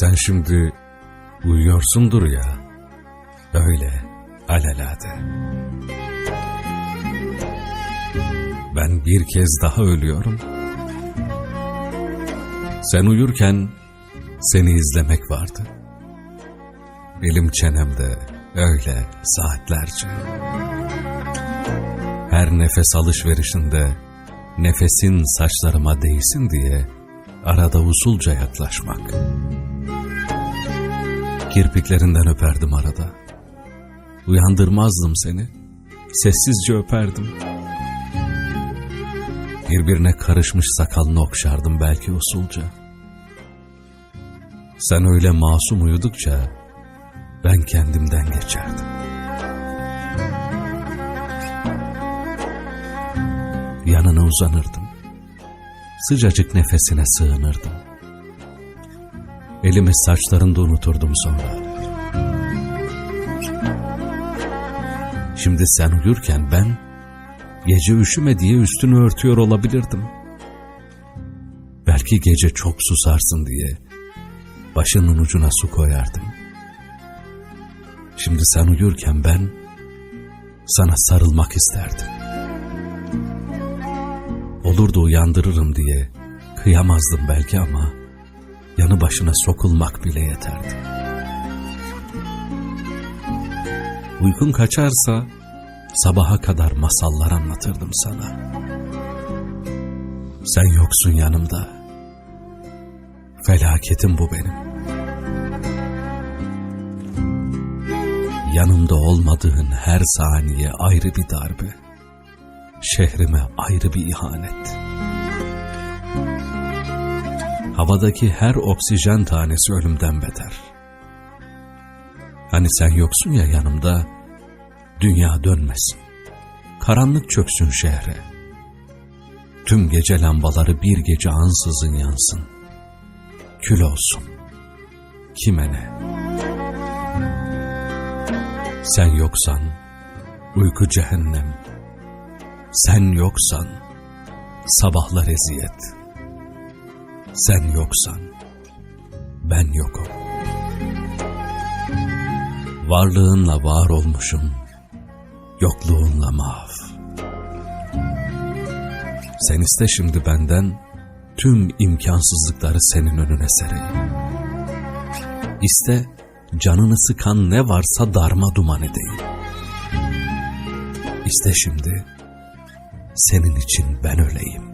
sen şimdi uyuyorsundur ya. Öyle alelade. Ben bir kez daha ölüyorum. Sen uyurken seni izlemek vardı. Elim çenemde öyle saatlerce. Her nefes alışverişinde nefesin saçlarıma değsin diye arada usulca yaklaşmak. Kirpiklerinden öperdim arada. Uyandırmazdım seni. Sessizce öperdim. Birbirine karışmış sakalını okşardım belki usulca. Sen öyle masum uyudukça ben kendimden geçerdim. Yanına uzanırdım. Sıcacık nefesine sığınırdım. Elimi saçlarında unuturdum sonra. Şimdi sen uyurken ben gece üşüme diye üstünü örtüyor olabilirdim. Belki gece çok susarsın diye başının ucuna su koyardım. Şimdi sen uyurken ben sana sarılmak isterdim. Olurdu uyandırırım diye kıyamazdım belki ama yanı başına sokulmak bile yeterdi. Uykun kaçarsa sabaha kadar masallar anlatırdım sana. Sen yoksun yanımda. Felaketim bu benim. Yanımda olmadığın her saniye ayrı bir darbe. Şehrime ayrı bir ihanet. Havadaki her oksijen tanesi ölümden beter. Hani sen yoksun ya yanımda, dünya dönmesin. Karanlık çöksün şehre. Tüm gece lambaları bir gece ansızın yansın. Kül olsun. Kime ne? Sen yoksan, uyku cehennem. Sen yoksan, sabahlar eziyet. Sen yoksan, ben yokum. Varlığınla var olmuşum, yokluğunla mahv. Sen iste şimdi benden, tüm imkansızlıkları senin önüne sereyim. İste, canını sıkan ne varsa darma duman edeyim. İste şimdi, senin için ben öleyim.